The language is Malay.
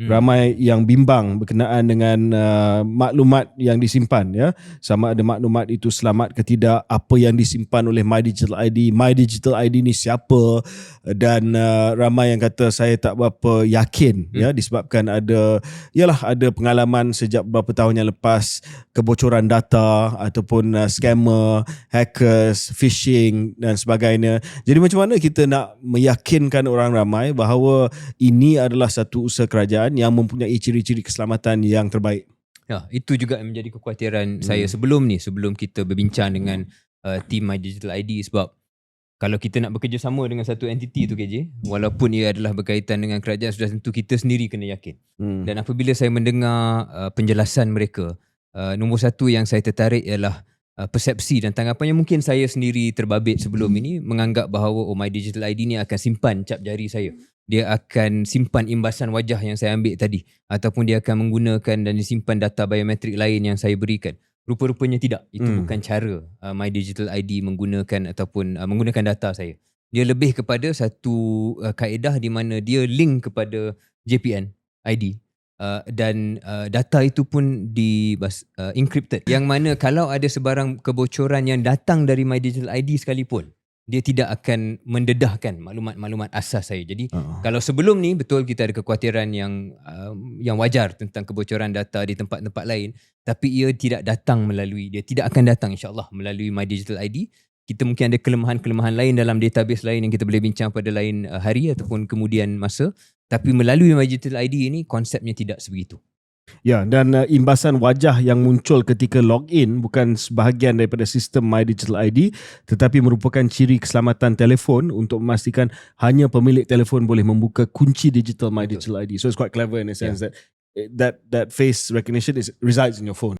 Hmm. ramai yang bimbang berkenaan dengan uh, maklumat yang disimpan ya. Sama ada maklumat itu selamat ke tidak apa yang disimpan oleh My Digital ID My Digital ID ni siapa? Dan uh, ramai yang kata saya tak berapa yakin Hmm. ya. Disebabkan ada yalah ada pengalaman sejak beberapa tahun yang lepas kebocoran data ataupun uh, scammer hackers phishing dan sebagainya. Jadi macam mana kita nak meyakinkan orang ramai bahawa ini adalah satu usaha kerajaan yang mempunyai ciri-ciri keselamatan yang terbaik. Ya, itu juga yang menjadi kekhawatiran Hmm. saya sebelum ni, sebelum kita berbincang dengan uh, team My Digital ID sebab kalau kita nak bekerjasama dengan satu entiti tu KJ, walaupun ia adalah berkaitan dengan kerajaan sudah tentu kita sendiri kena yakin. Hmm. Dan apabila saya mendengar uh, penjelasan mereka, uh, nombor satu yang saya tertarik ialah uh, persepsi dan tanggapan yang mungkin saya sendiri terbabit sebelum ini menganggap bahawa oh My Digital ID ni akan simpan cap jari saya. Dia akan simpan imbasan wajah yang saya ambil tadi ataupun dia akan menggunakan dan disimpan data biometrik lain yang saya berikan. Rupa-rupanya tidak. Itu Hmm. bukan cara uh, My Digital ID menggunakan ataupun uh, menggunakan data saya. Dia lebih kepada satu uh, kaedah di mana dia link kepada JPN ID uh, dan uh, data itu pun di uh, encrypted. Yang mana kalau ada sebarang kebocoran yang datang dari My Digital ID sekalipun dia tidak akan mendedahkan maklumat-maklumat asas saya. Jadi Uh, kalau sebelum ni betul kita ada kekhawatiran yang um, yang wajar tentang kebocoran data di tempat-tempat lain tapi ia tidak datang melalui dia tidak akan datang insyaallah melalui My Digital ID kita mungkin ada kelemahan-kelemahan lain dalam database lain yang kita boleh bincang pada lain uh, hari ataupun kemudian masa tapi melalui My Digital ID ini konsepnya tidak sebegitu ya dan uh, imbasan wajah yang muncul ketika login bukan sebahagian daripada sistem My Digital ID tetapi merupakan ciri keselamatan telefon untuk memastikan hanya pemilik telefon boleh membuka kunci digital My. Digital ID. So it's quite clever in a sense that that that face recognition is resides in your phone.